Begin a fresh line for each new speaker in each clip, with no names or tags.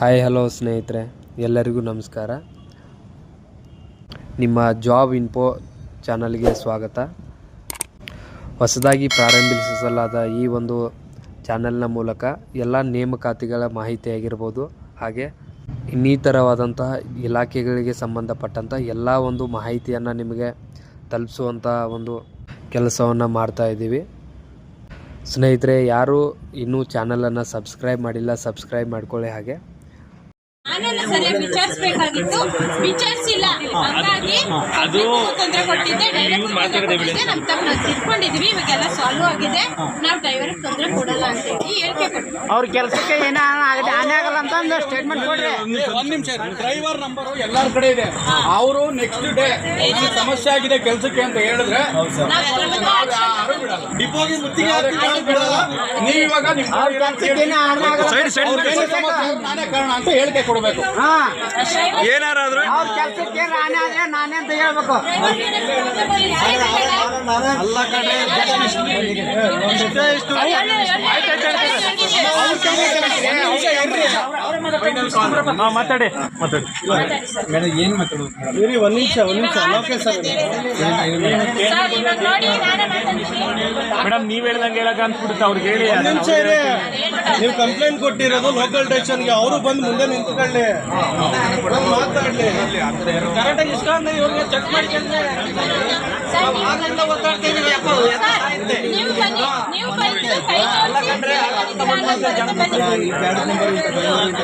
Hi hello ಸ್ನೇಹಿತರೆ. ಎಲ್ಲರಿಗೂ ನಮಸ್ಕಾರ. ನಿಮ್ಮ ಜಾಬ್ ಇನ್ಫೋ ಚಾನಲ್ಗೆ ಸ್ವಾಗತ. ಹೊಸದಾಗಿ ಪ್ರಾರಂಭಿಸಲಾದ ಈ ಒಂದು ಚಾನಲ್ನ ಮೂಲಕ ಎಲ್ಲ ನೇಮಕಾತಿಗಳ ಮಾಹಿತಿ ಆಗಿರ್ಬೋದು, ಹಾಗೆ ಇನ್ನಿತರವಾದಂತಹ ಇಲಾಖೆಗಳಿಗೆ ಸಂಬಂಧಪಟ್ಟಂಥ ಎಲ್ಲ ಒಂದು ಮಾಹಿತಿಯನ್ನು ನಿಮಗೆ ತಲುಪಿಸುವಂಥ ಒಂದು ಕೆಲಸವನ್ನು ಮಾಡ್ತಾ ಇದ್ದೀವಿ. ಸ್ನೇಹಿತರೆ, ಯಾರು ಇನ್ನೂ ಚಾನಲನ್ನು ಸಬ್ಸ್ಕ್ರೈಬ್ ಮಾಡಿಲ್ಲ, ಸಬ್ಸ್ಕ್ರೈಬ್ ಮಾಡ್ಕೊಳ್ಳಿ ಹಾಗೆ.
ಸರಿಯಾಗಿ ವಿಚಾರಿಸಬೇಕಾಗಿತ್ತು. ವಿಚಾರಿಸಿಲ್ಲ. ಹಂಗಾಗಿ ಅದು ತೊಂದರೆ ಕೊಟ್ಟಿದ್ದೆ. ಡೈರೆಕ್ಟ್ ತೊಂದರೆ ಕೊಟ್ಟಿದ್ದೆ. ನಮ್ಮ ತಮ್ಮ ನಾವು ತಿಳ್ಕೊಂಡಿದ್ವಿ ಇವಾಗೆಲ್ಲ ಸಾಲ್ವ್ ಆಗಿದೆ. ನಾವು ಡ್ರೈವರ್ ತೊಂದರೆ ಕೊಡಲ್ಲ ಅಂತ ಹೇಳಿ ಹೇಳಿಕೆ ಕೊಟ್ಟಿದ್ವಿ
ಅವ್ರ ಕೆಲಸಕ್ಕೆ ಏನೋ ಆಗದೆ ಹಾನಿ ಆಗಲ್ಲ ಅಂತ ಒಂದು ಸ್ಟೇಟ್ಮೆಂಟ್ ಕೊಡ್ರಿ.
ಒಂದ್ ನಿಮಿಷ ಡ್ರೈವರ್ ನಂಬರ್ ಎಲ್ಲಾರ ಕಡೆ ಇದೆ. ಅವರು ನೆಕ್ಸ್ಟ್ ಡೇ ಸಮಸ್ಯೆ ಆಗಿದೆ ಕೆಲಸಕ್ಕೆ ಅಂತ ಹೇಳಿದ್ರೆ
ನಾವು ಅದ್ರ ಬಗ್ಗೆ action
ಡಿಪೋಗೆ ಮುತ್ತಿಗೆ ನೀವು ಇವಾಗ ಸಮಸ್ಯೆ ಆದ್ರೆ ನಾನೇ ಕಾರಣ ಅಂತ ಹೇಳಿಕೆ ಕೊಡಬೇಕು. ಏನಾರಾದ್ರೂ?
ಅವ್ರ ಕೆಲಸಕ್ಕೆ ಏನೋ ಆದ್ರೆ ನಾನೇ ಅಂತ ಹೇಳ್ಬೇಕು.
ಮಾತಾಡಿ. ಮಾತಾಡಿ. ಒಂದ್ ನಿಮಿಷ ಒಂದ್ ನಿಮಿಷ. ಒಂದು ಸರ್
ಸರ್ ಇವಾಗ ನೋಡಿ ನಾನೇ ಮಾತಾಡ್ತೀನಿ.
ಮೇಡಮ್ ನೀವ್ ಹೇಳ್ದಂಗೆ ಹೇಳಕ್ ಅನ್ಸ್ಬಿಡುತ್ತೆ ಅವ್ರಿಗೆ ಹೇಳಿ.
ನಿಮಿಷ ಇರಿ. ನೀವು ಕಂಪ್ಲೇಂಟ್ ಕೊಟ್ಟಿರೋದು ಲೋಕಲ್ ಸ್ಟೇಷನ್ಗೆ ಅವರು ಬಂದು ಮುಂದೆ ನಿಂತ್ಕೊಳ್ಳಿ. ಮಾತಾಡಲಿ. ಮಾತಾಡ್ಲಿ
ಕರೆಕ್ಟಾಗಿ ಇಸ್ಕೊಂಡು ಇವ್ರಿಗೆ ಚೆಕ್ ಮಾಡ್ಕೊಂಡ್ರೆ.
ಸರ್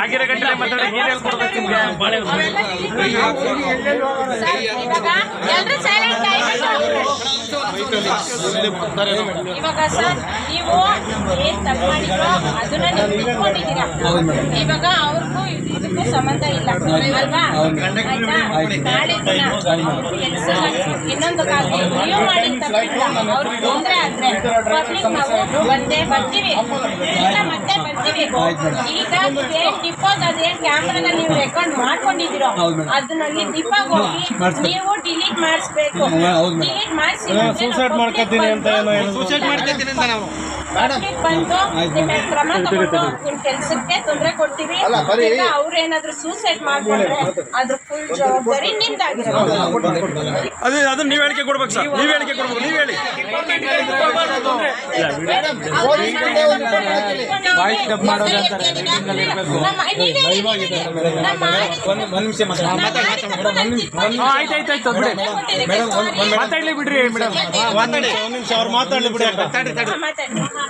ಆಗಿರೋ ಗಂಟೆ ಏನ್ ಹೇಳ್ಕೊಡ್ಬೇಕು
ಇವಾಗ ಎಲ್ರು ಸೈಲೆಂಟ್ ಇವಾಗ ಸರ್ ನೀವು ಏನ್ ತಪ್ಪು ಮಾಡಿದ್ರೋ ಅದನ್ನ ನೀವು ತಿಳ್ಕೊಂಡಿದ್ದೀರಾ? ಇವಾಗ ಅವ್ರಿಗೂ ಇದಕ್ಕೂ ಸಂಬಂಧ ಇಲ್ಲ. ಇನ್ನೊಂದು ಆಯ್ತಾ? ನಾಳೆ ದಿನ ಕೆಲ್ಸ ಇನ್ನೊಂದಕ್ಕಾಗ್ಲಿ ನೀವು ಮಾಡಿದ ತಪ್ಪಿಲ್ಲ ಅವ್ರಿಗೆ ತೊಂದ್ರೆ ಆದ್ರೆ ಪಬ್ಲಿಕ್ ನಾವು ಬಂದೇ ಬರ್ತೀವಿ. ಇಲ್ಲ ಮತ್ತೆ ಬರ್ತೀವಿ. ಈಗ ಏನ್ ಡಿಪೋದ್ ಅದೇನ್ ಕ್ಯಾಮ್ರಾನ ನೀವು ರೆಕಾರ್ಡ್ ಮಾಡ್ಕೊಂಡಿದ್ದೀರೋ ಅದನ್ನಲ್ಲಿ ಡಿಪಾಗ್ ಹೋಗಿ ನೀವು ಡಿಲೀಟ್ ಮಾಡಿಸ್ಬೇಕು. ಡಿಲೀಟ್ ಮಾಡಿಸಿ
ಸೂಸೈಡ್ ಮಾಡ್ಕೊತೀನಿ ಅಂತ ಏನೋ
ಸೂಸೈಡ್ ಮಾಡ್ಕೊತೀನಿ ಅಂತ ನಾವು.
ಪಬ್ಲಿಕ್ ಬಂದು ನಿಮ್ಮ ಮೇಲೆ ಕ್ರಮ ತಗೊಂಡು ನಿಮ್ ಕೆಲ್ಸಕ್ಕೆ ತೊಂದರೆ ಕೊಡ್ತೀವಿ. ಇಲ್ಲ ಅವ್ರೇನಾದ್ರೂ ಸೂಸೈಡ್ ಮಾಡ್ಕೊಂಡ್ರೆ ಅದ್ರ ಫುಲ್ ಜವಾಬ್ದಾರಿ ನಿಮ್ದಾಗಿರೋದು.
ಅದೇ ಅದನ್ನ ನೀವ್ ಹೇಳಿಕೆ ಕೊಡ್ಬೇಕು ಸರ್. ನೀವ್ ಹೇಳಿಕೆ ಕೊಡ್ಬೇಕು ನೀವ್ ಹೇಳಿ. ಆಯ್ತಾಯ್ತಾಯ್ತು ಬಿಡಿ ಮಾತಾಡ್ಲಿ ಬಿಡ್ರಿ ಮೇಡಮ್.
ಮಾತಾಡಿ ಒಂದ್ ನಿಮಿಷ ಅವ್ರು ಮಾತಾಡ್ಲಿ ಬಿಡಿ ಅಕ್ಕ.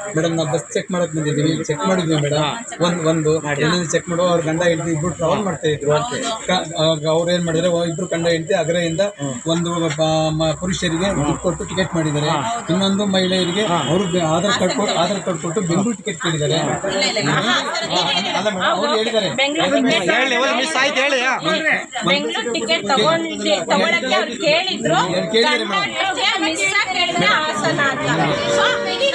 ಮೇಡಮ್ ನಾವು ಬಸ್ ಚೆಕ್ ಮಾಡಕ್ ಬಂದಿದ್ದೀವಿ ಚೆಕ್ ಮಾಡಿದ್ವಿ ಮೇಡಮ್? ಒಂದ್ ಒಂದು ಇನ್ನೊಂದು ಚೆಕ್ ಮಾಡುವ? ಅವ್ರ ಗಂಡ ಹೆಂಡತಿ ಇಬ್ರು ಟ್ರಾವೆಲ್ ಮಾಡ್ತಾ ಇದ್ರು ಅವ್ರು ಏನ್ ಮಾಡಿದ್ರೆ ಇಬ್ರು ಗಂಡ ಹೆಂಡತಿ ಅಗ್ರೆಯಿಂದ ಒಂದು ಬ- ಮ- ಪುರುಷರಿಗೆ ದುಡ್ಡು ಕೊಟ್ಟು ಟಿಕೆಟ್ ಮಾಡಿದ್ದಾರೆ. ಇನ್ನೊಂದು ಮಹಿಳೆಯರಿಗೆ ಅವರು ಆಧಾರ್ ಕಾರ್ಡ್ ಕೊಟ್ಟು ಆಧಾರ್ ಕಾರ್ಡ್ ಕೊಟ್ಟು ಬೆಂಗಳೂರು ಟಿಕೆಟ್ ಕೇಳಿದ್ದಾರೆ. ಅಲ್ಲ ಮೇಡಮ್ ಅವ್ರು ಹೇಳಿದ್ದಾರೆ.
ಬೆಂಗಳೂರು ಟಿಕೆಟ್ ತಗೊಂಡಿ ತಗೊಳಕ್ಕೆ ಅವ್ರು ಕೇಳಿದ್ರು.
ಕೇಳಿದ್ರು
ಕರ್ನಾಟಕಕ್ಕೆ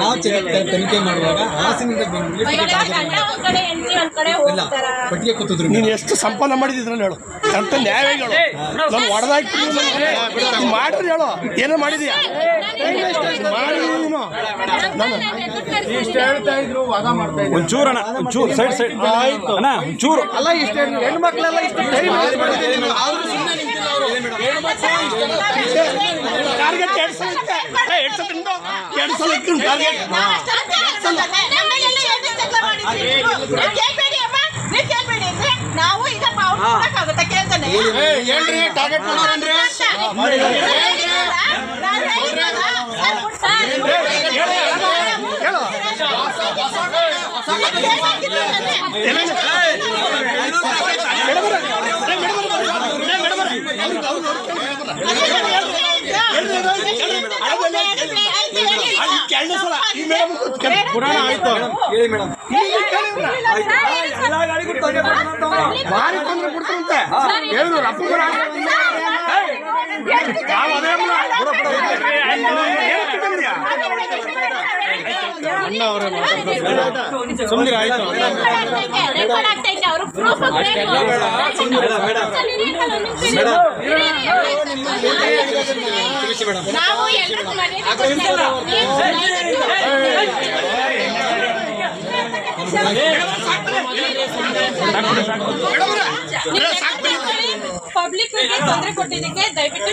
ನಾವು
ತನಿಖೆ ಮಾಡುವಾಗ ಹಾಸನಿಂದ ಬೆಂಗಳೂರು ಪಟ್ಟಿಗೆ ಕೂತಿದ್ರು
ನೀನು ಎಷ್ಟು ಸಂಪಾದನೆ ಮಾಡಿದ್ರಲ್ಲಿ ಹೇಳು. ಅಂತ ನ್ಯಾಯ ಹೇಳು ನಾನು ಹೊಡೆದಾಕಿ ಮಾಡ್ರಿ ಹೇಳು ಏನೋ ಮಾಡಿದ್ಯಾ ಮಾಡಿದೀನಿ ನೀನು
ಇಷ್ಟ ಹೇಳ್ತಾ ಇದ್ರು ವಾದ ಮಾಡ್ತಾ ಇದ್ರು ಒಂಚೂರು ಅಣ್ಣ ಚೂರು ಸೈಡ್ ಸೈಡ್
ಆಯ್ತು
ಅಣ್ಣ ಒಂಚೂರು
ಅಲ್ಲ ಇಷ್ಟ ಹೆಣ್ಮಕ್ಳೆಲ್ಲ ಇಷ್ಟ ಟಾರ್ಗೆಟ್ ಎರಡು ಸಲ ಇತ್ತೆ ಎರಡು ಸಲ ತಿಂದು ಎರಡು ಸಲ ಇತ್ತು ಟಾರ್ಗೆಟ್
ನಾವು ಇದಪ್ಪ ಅವ್ರು ಕೇಳ್ತಾನೆ
ಏ, ಹೇಳ್ರಿ ಟಾರ್ಗೆಟ್ ಮಾಡೋರನ್ರಿ ಹೇಳು ಸಲ ಈ ಮೇಡಮ್ ಪುರಾಣ ಆಯ್ತು
ಹೇಳಿ ಮೇಡಮ್
ಭಾರಿ ತೊಂದ್ರೆ ಕೊಡ್ತಾರಂತೆ ಹೇಳಿದ್ರು ಅಪ್ಪ?
ಸುಮ್ಮನೆ ಆಯ್ತು
ರೆಕಾರ್ಡ್ ಆಗ್ತೈತೆ ಅವ್ರು ಪ್ರೂಫ್ ಬೇಕು ನಾವು ಪಬ್ಲಿಕ್ ತೊಂದರೆ ಕೊಟ್ಟಿದ್ದಕ್ಕೆ ದಯವಿಟ್ಟು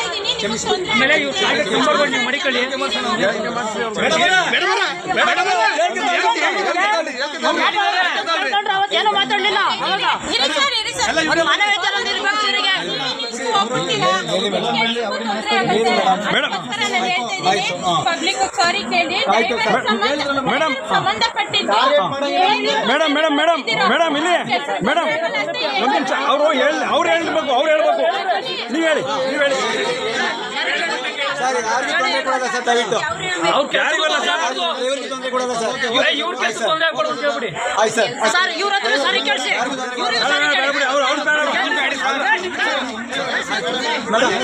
ಆಮೇಲೆ ಇವ್ರು ಟಾರ್ಗೆಟ್ ನಂಬರ್ ಕೊಡಿ
madam. Madam madam madam madam ಇಲ್ಲಿ ಮೇಡಮ್ ಒಂದು ನಿಮಿಷ ಅವರು ಹೇಳಿ ಅವ್ರು ಹೇಳ್ಬೇಕು ಅವ್ರು ಹೇಳ್ಬೇಕು ನೀವು ಹೇಳಿ ನೀವು ಹೇಳಿ. ಅವ್ರು ಯಾರಿಗಲ್ಲ ಸರ್ ಇವ್ರ ಕೆಲಸ ತೊಂದರೆ ಕೊಡೋದು ಕೇಳ್ಬಿಡಿ
ಆಯ್ತು ಸರ್.
ಸರ್ ಇವ್ರ ಹತ್ರ ಸರಿ ಕೇಳಿಸಿ. ಇವ್ರ
ಅವ್ರು ಅವ್ರು ಬೇಡ.
ಮೇಡಮ್.